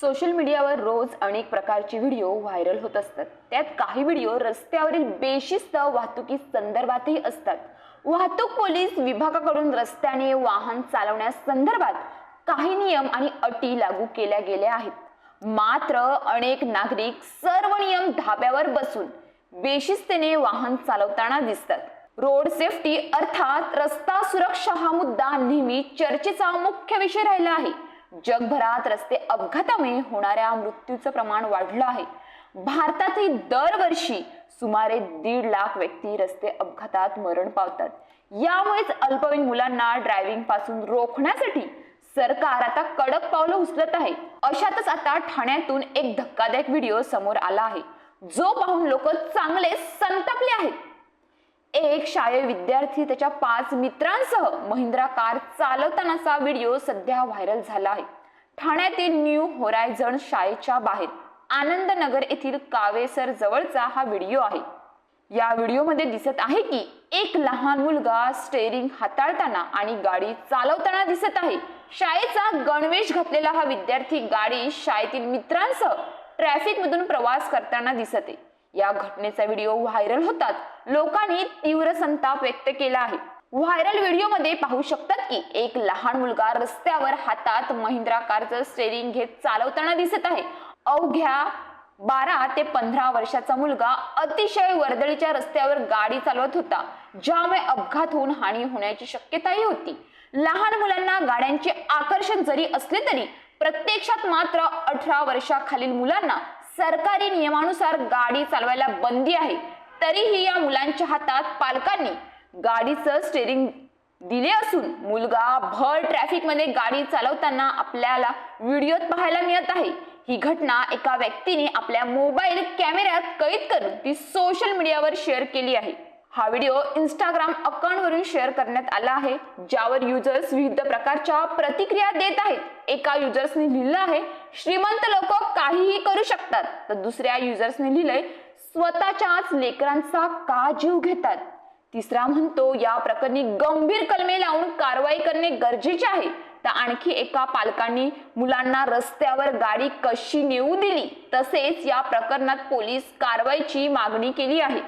Social मीडियावर रोज अनेक प्रकारचे व्हिडिओ व्हायरल होत असतात. त्यात काही व्हिडिओ रस्त्यावरील बेशिस्त वाहतुकी संदर्भातही असतात. वाहतूक पोलीस विभागाकडून रस्त्याने वाहन चालवण्यास संदर्भात काही नियम आणि अटी लागू केल्या गेल्या आहेत. मात्र अनेक नागरिक सर्व नियम धाब्यावर बसून बेशिस्तीने वाहन चालवताना दिसतात. रोड सेफ्टी अर्थात रस्ता सुरक्षा हा मुद्दा नेहमी चर्चेचा मुख्य विषय राहिला आहे. जगभरात रस्ते अपघातामुळे होणाऱ्या मृत्यूचं प्रमाण वाढलं आहे. भारतातही दरवर्षी सुमारे दीड लाख व्यक्ती रस्ते अपघातात मरण पावतात. यामुळेच अल्पवयीन मुलांना ड्रायव्हिंगपासून रोखण्यासाठी सरकार आता कडक पावलं उचलत आहे. अशातच आता ठाण्यातून एक धक्कादायक व्हिडिओ समोर आला आहे. जो पाहून लोक चांगले संतापले आहेत. एक शाळे विद्यार्थी त्याच्या पाच मित्रांसह महिंद्रा कार चालवतानाचा व्हिडिओ सध्या व्हायरल झाला आहे. ठाण्यातील न्यू होरायझन शाळेच्या बाहेर आनंदनगर येथील कावेसर जवळचा हा व्हिडिओ आहे. या व्हिडिओमध्ये दिसत आहे की एक लहान मुलगा स्टेअरिंग हाताळताना आणि गाडी चालवताना दिसत आहे. शाळेचा गणवेश घातलेला हा विद्यार्थी गाडी शाळेतील मित्रांसह ट्रॅफिकमधून प्रवास करताना दिसत आहे. या घटनेचा व्हिडिओ व्हायरल होतात लोकांनी तीव्र संताप व्यक्त केला आहे. व्हायरल व्हिडिओमध्ये पाहू शकतात की एक लहान मुलगा रस्त्यावर हातात महिंद्रा कारचं स्टेरिंग घेत चालवताना दिसत आहे. अवघ्या बारा ते पंधरा वर्षाचा मुलगा अतिशय वर्दळीच्या रस्त्यावर गाडी चालवत होता. ज्यामुळे अपघात होऊन हानी होण्याची शक्यताही होती. लहान मुलांना गाड्यांचे आकर्षण जरी असले तरी प्रत्यक्षात मात्र अठरा वर्षाखालील मुलांना सरकारी नियमानुसार गाडी चालवायला बंदी आहे. तरीही या मुलांच्या हातात पालकांनी गाडीचं स्टेअरिंग दिले असून मुलगा भर ट्रॅफिकमध्ये गाडी चालवताना आपल्याला व्हिडिओत पाहायला मिळत आहे. ही घटना एका व्यक्तीने आपल्या मोबाईल कॅमेऱ्यात कैद करून ती सोशल मीडियावर शेअर केली आहे. हा व्हिडिओ इंस्टाग्राम अकाउंटवरून शेअर करण्यात आला आहे ज्यावर युजर्स विविध प्रकारच्या प्रतिक्रिया देत आहेत. एका युजर्सने लिहिलं आहे श्रीमंत लोक काहीही करू शकतात. तर दुसऱ्या युजर्सने लिहिलंय स्वतःच्याच लेकरांचा का जीव घेतात? तिसरा म्हणतो या प्रकरणी गंभीर कलमे लावून कारवाई करणे गरजेचे आहे. तर आणखी एका पालकांनी मुलांना रस्त्यावर गाडी कशी नेऊ दिली तसेच या प्रकरणात पोलीस कारवाईची मागणी केली आहे.